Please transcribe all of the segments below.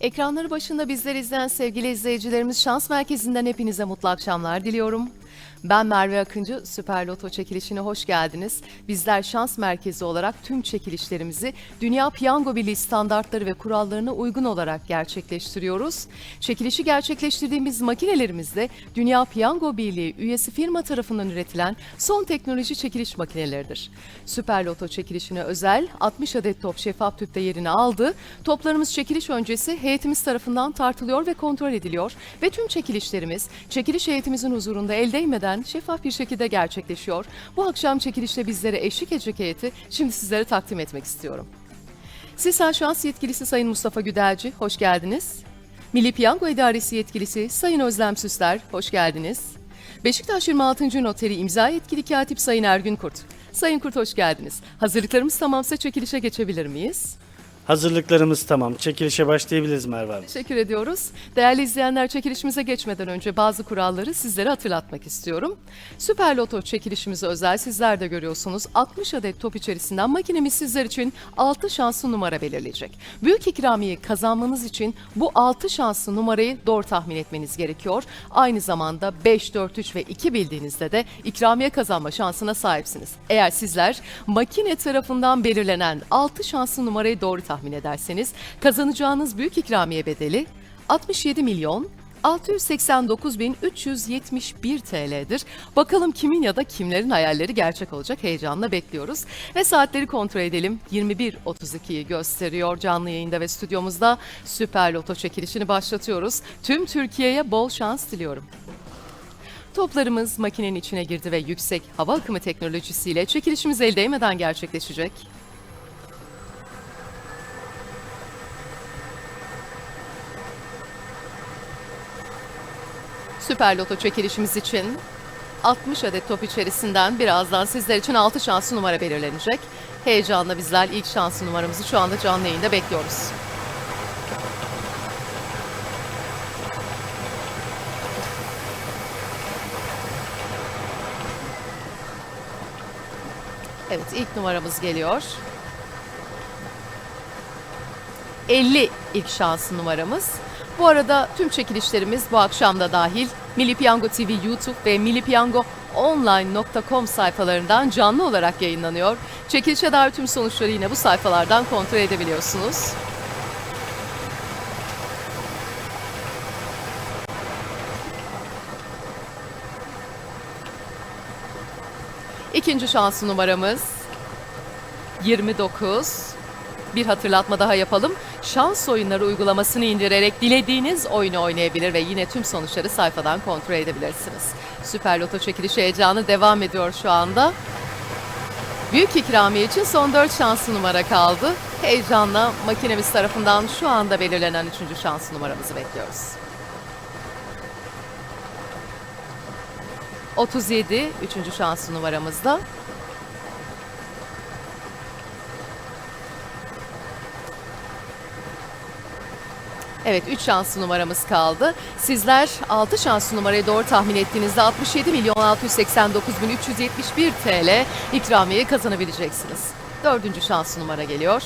Ekranları başında bizleri izleyen sevgili izleyicilerimiz Şans Merkezi'nden hepinize mutlu akşamlar diliyorum. Ben Merve Akıncı, Süper Loto çekilişine hoş geldiniz. Bizler Şans Merkezi olarak tüm çekilişlerimizi Dünya Piyango Birliği standartları ve kurallarına uygun olarak gerçekleştiriyoruz. Çekilişi gerçekleştirdiğimiz makinelerimizde Dünya Piyango Birliği üyesi firma tarafından üretilen son teknoloji çekiliş makineleridir. Süper Loto çekilişine özel 60 adet top şeffaf tüpte yerini aldı. Toplarımız çekiliş öncesi heyetimiz tarafından tartılıyor ve kontrol ediliyor ve tüm çekilişlerimiz çekiliş heyetimizin huzurunda el değmeden şeffaf bir şekilde gerçekleşiyor. Bu akşam çekilişte bizlere eşlik edecek heyeti şimdi sizlere takdim etmek istiyorum. Sisal Şans Yetkilisi Sayın Mustafa Güdelci, hoş geldiniz. Milli Piyango İdaresi Yetkilisi Sayın Özlem Süsler, hoş geldiniz. Beşiktaş 26. Noteri İmza Yetkili Katip Sayın Ergün Kurt. Sayın Kurt hoş geldiniz. Hazırlıklarımız tamamsa çekilişe geçebilir miyiz? Hazırlıklarımız tamam. Çekilişe başlayabiliriz Merve Hanım. Teşekkür ediyoruz. Değerli izleyenler çekilişimize geçmeden önce bazı kuralları sizlere hatırlatmak istiyorum. Süper Loto çekilişimize özel sizler de görüyorsunuz. 60 adet top içerisinden makinemiz sizler için 6 şanslı numara belirleyecek. Büyük ikramiyeyi kazanmanız için bu 6 şanslı numarayı doğru tahmin etmeniz gerekiyor. Aynı zamanda 5, 4, 3 ve 2 bildiğinizde de ikramiye kazanma şansına sahipsiniz. Eğer sizler makine tarafından belirlenen 6 şanslı numarayı doğru tahmin ederseniz kazanacağınız büyük ikramiye bedeli 67 milyon 689.371 TL'dir. Bakalım kimin ya da kimlerin hayalleri gerçek olacak heyecanla bekliyoruz. Ve saatleri kontrol edelim. 21.32'yi gösteriyor canlı yayında ve stüdyomuzda Süper Loto çekilişini başlatıyoruz. Tüm Türkiye'ye bol şans diliyorum. Toplarımız makinenin içine girdi ve yüksek hava akımı teknolojisiyle çekilişimiz el değmeden gerçekleşecek. Süper Loto çekilişimiz için 60 adet top içerisinden birazdan sizler için 6 şanslı numara belirlenecek. Heyecanla bizler ilk şanslı numaramızı şu anda canlı yayında bekliyoruz. Evet ilk numaramız geliyor. 50 ilk şanslı numaramız. Bu arada tüm çekilişlerimiz bu akşam da dahil Milli Piyango TV YouTube ve millipiyangoonline.com sayfalarından canlı olarak yayınlanıyor. Çekilişe dair tüm sonuçları yine bu sayfalardan kontrol edebiliyorsunuz. İkinci şanslı numaramız 29. Bir hatırlatma daha yapalım. Şans oyunları uygulamasını indirerek dilediğiniz oyunu oynayabilir ve yine tüm sonuçları sayfadan kontrol edebilirsiniz. Süper Loto çekilişi heyecanı devam ediyor şu anda. Büyük ikramiye için son 4 şanslı numara kaldı. Heyecanla makinemiz tarafından şu anda belirlenen 3. şanslı numaramızı bekliyoruz. 37 3. şanslı numaramızda. Evet 3 şanslı numaramız kaldı. Sizler 6 şanslı numarayı doğru tahmin ettiğinizde 67 milyon 689 bin 371 TL ikramiye kazanabileceksiniz. Dördüncü şanslı numara geliyor.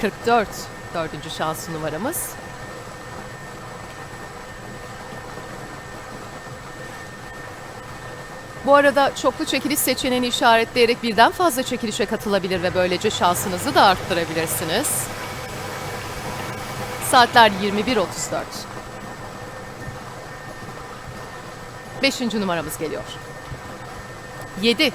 44 dördüncü şanslı numaramız. Bu arada çoklu çekiliş seçeneğini işaretleyerek birden fazla çekilişe katılabilir ve böylece şansınızı da arttırabilirsiniz. Saatler 21.34. Beşinci numaramız geliyor. 7.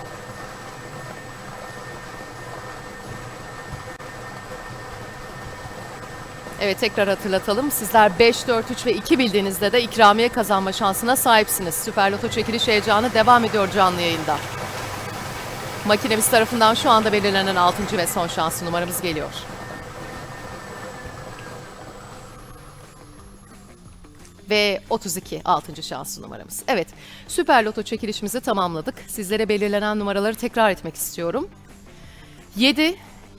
Evet tekrar hatırlatalım. Sizler 5, 4, 3 ve 2 bildiğinizde de ikramiye kazanma şansına sahipsiniz. Süper Loto çekiliş heyecanı devam ediyor canlı yayında. Makinemiz tarafından şu anda belirlenen 6. ve son şanslı numaramız geliyor. Ve 32 6. şanslı numaramız. Evet Süper Loto çekilişimizi tamamladık. Sizlere belirlenen numaraları tekrar etmek istiyorum. 7,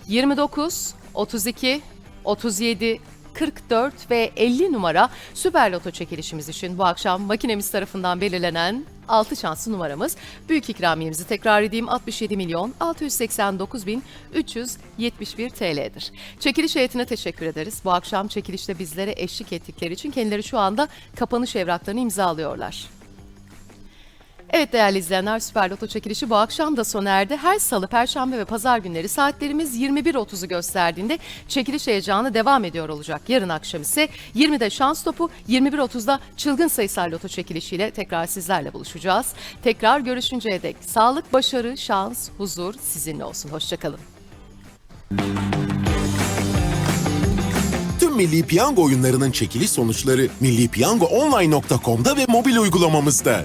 29, 32, 37, 44 ve 50 numara Süper Loto çekilişimiz için bu akşam makinemiz tarafından belirlenen 6 şanslı numaramız. Büyük ikramiyemizi tekrar edeyim 67 milyon 689 bin 371 TL'dir. Çekiliş heyetine teşekkür ederiz. Bu akşam çekilişte bizlere eşlik ettikleri için kendileri şu anda kapanış evraklarını imzalıyorlar. Evet değerli izleyenler Süper Loto çekilişi bu akşam da sona erdi. Her salı, perşembe ve pazar günleri saatlerimiz 21.30'u gösterdiğinde çekiliş heyecanı devam ediyor olacak. Yarın akşam ise 20'de şans topu, 21.30'da çılgın sayısal loto çekilişiyle tekrar sizlerle buluşacağız. Tekrar görüşünceye dek sağlık, başarı, şans, huzur sizinle olsun. Hoşçakalın. Tüm Milli Piyango oyunlarının çekiliş sonuçları millipiyangoonline.com'da ve mobil uygulamamızda.